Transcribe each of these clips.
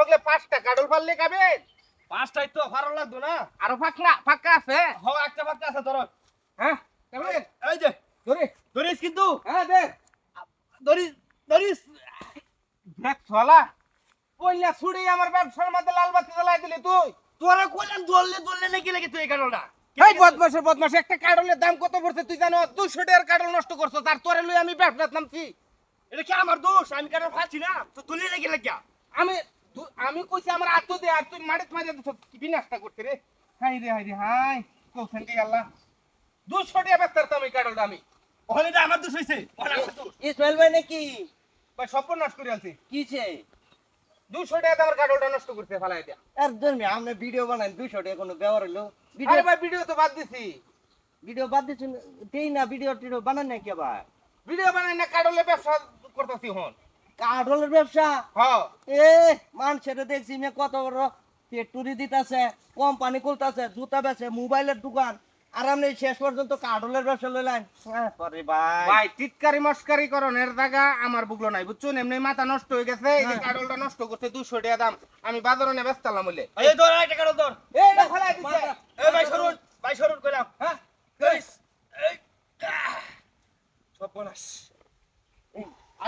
হগলে পাঁচটা কাডল পারলে খাবে। পাঁচটাই তো ভালো লাগতো না। আরও ফাঁকলা ফাঁকা আছে। হ একটা ফাঁকা আছে ধরো। হ্যাঁ এই যে ধরে। ধরিস কিন্তু। হ্যাঁ দে। ধরিস ধরিস। দেখ ছলা কইলা ছুড়ি আমার ব্যবসার মধ্যে লাল বাতি জ্বালাই দিলি তুই। তোরা কইলাম ধরলে ধরলে নাকি লাগে তুই কারণটা এই বদমাসের বদমাস একটা কাডলের দাম কত পড়ছে তুই জানো? দুশো টাকার কাডল নষ্ট করছ তার তোরে লই আমি ব্যবসার নামছি। এটা কি আমার দোষ? আমি কারণ খাচ্ছি না। তো তুলে নাকি লাগিয়া? আমি আমি কইছি আমার আত্ম দে আর তুই দিছ কি বিনাশটা করতে রে? হাই রে হাই রে হাই। কৌশল দি আল্লাহ। দুশো টাকা ব্যস্তার তো আমি কাডলটা আমি। ওখানে আমার দোষ হয়েছে। ইসমাইল ভাই নাকি? ভাই সব নষ্ট করে আনছি। কিছে দুশো টাকা আমার কাডলটা নষ্ট করতে ফেলাই দিয়া। আর ধর্মী আমরা ভিডিও বানাই দুইশো টাকা কোনো ব্যবহার হইল? আরে ভিডিও ভাই ভিডিও তো বাদ দিছি। ভিডিও বাদ দিচ্ছেন দেই না ভিডিও টিডিও বানান না কি আবার? ভিডিও বানাই না কাডলের ব্যবসা করতেছি হন কাঠলের ব্যবসা হ্যাঁ এ মানুষের দেখছি মে কত বড় পেটুরি দিতাছে কোম্পানি খুলতাছে জুতা বেচে মোবাইলের দোকান আর আপনি শেষ পর্যন্ত কাঠলের ব্যবসা লইলেন হ্যাঁ, ভাই ভাই টিটকারি মস্কারি করনের জায়গা আমার বুগলো নাই বুঝছ এমনি মাথা নষ্ট হয়ে গেছে এই হ্যাঁ। নষ্ট করতে দুশো টাকা দাম আমি বাজারে নিয়ে ব্যস্তালাম বলে এই ধর একটা কারণ ধর এই না ফেলাই দিছে মাথা- এই ভাই সরুন ভাই সরুন কইলাম হ্যাঁ ধরিস এই আহ, সব বোনাস আর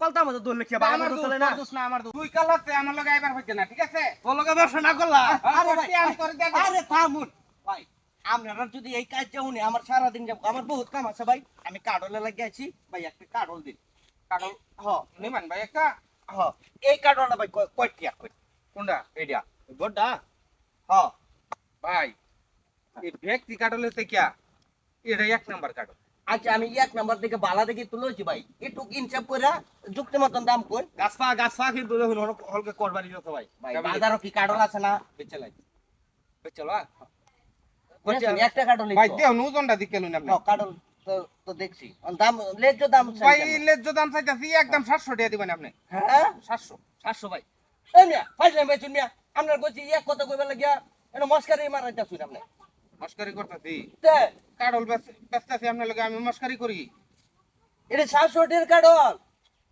পাল্টা আমাদের দোষ লিখিয়া ভাগ আমার না না। দোষ না আমার দোষ। তুই কাল আমার লগে আইবার হইছে না ঠিক আছে? তোর লগে ব্যবসা না করলা? আরে ভাই, আমি তোরে দেব আরে থামুন। ভাই আপনারা যদি এই কাজ চাউনি আমার সারা দিন যাব আমার বহুত কাম আছে ভাই। আমি কাডলে লাগিয়ে আছি ভাই একটা কাডল দিন। কাডল হ নিমান ভাই একটা হ। এই কাডলটা ভাই কয়- কয় টিয়া? কয় কোনটা এইটা বড়টা? হ। ভাই এই ব্যক্তি কাডল হতে কিয়া এটা এক নাম্বার কাডল। আচ্ছা আমি এক নাম্বার থেকে বালা দেখে তুলেছি ভাই। একটু ইনসাফ করে যুক্তি মতন দাম কই? গাছপা গাছপা কিন্তু দেখুন হলকে করবানি যত ভাই। বাজারও কি কাডল আছে না? বেচে লাই। বুঝছেন, একটা ভাই দিকে আপনি। তো তো দেখছি। দাম লেজ দাম ভাই চাই লেজ্জ দাম চাইতাছি একদম 700 টাকা দিবেন আপনি। হ্যাঁ? 700 সাতশো ভাই। এই মিয়া আপনার কইছি এক কথা কইবার লাগিয়া এটা মস্কারি মারাইতা শুন আপনি। মস্কারি করতেছি কাডল বেচতেছি আপনার লগে আমি মস্কারি করি। এটা সাতশো টির কাডল।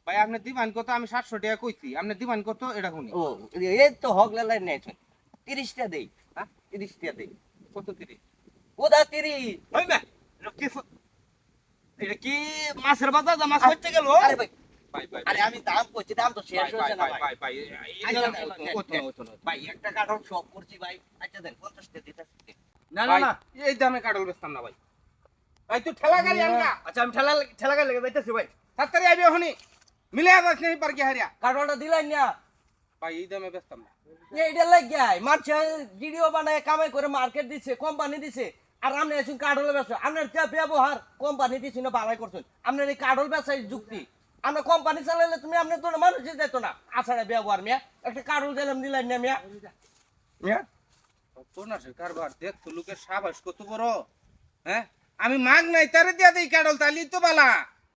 ভাই আপনি দিবান কত আমি 700 টাকা কইছি আপনি দিবান কত এটা শুনি। ও এই তো হগলে লাইন নাই তিরিশটা দেই হ্যাঁ? তিরিশটা দেই। কত তিরিশ? ওদা তিরিশ। ওই মে এটা কি ফ- এটা কি মাছের বাজার? মাছ হচ্ছে গেল? আরে ভাই। ভাই ভাই আরে আমি দাম করছি দাম তো শেষ ভাই না ভাই ভাই। আচ্ছা, আচ্ছা, আচ্ছা, একটা কাডল সব করছি ভাই। আচ্ছা দেন পঞ্চাশটা না না না এই দামে কাডল বেচতাম না ভাই। ভাই তুই ঠেলা গাড়ি আনগা। আচ্ছা আমি ঠেলা ঠেলা গাড়ি লেগে যাইতেছি ভাই। তাড়াতাড়ি আইবি ওখানে মিলে আবার নেই পার কি হারিয়া। কাডলটা দিলাই না। ভাই এই দামে বেচতাম না। এইটা লাগিয়াই মানুষ ভিডিও বানায় কামাই করে মার্কেট দিছে কোম্পানি দিছে। আর আপনি আছেন কাডল ব্যবসা আপনার যা ব্যবহার কোম্পানি দিছে না বালাই করছেন। আপনার এই কাডল ব্যবসায় যুক্তি। আমরা কোম্পানি চালাইলে তুমি আপনি তো মানুষ যেত না। আছাড়া ব্যবহার মিয়া। একটা কাডল দিলাম দিলাই না মিয়া। মিয়া হ্যাঁ? আমি মাগ নাই তারে দিয়া দিই কাডল তালি তো বালা।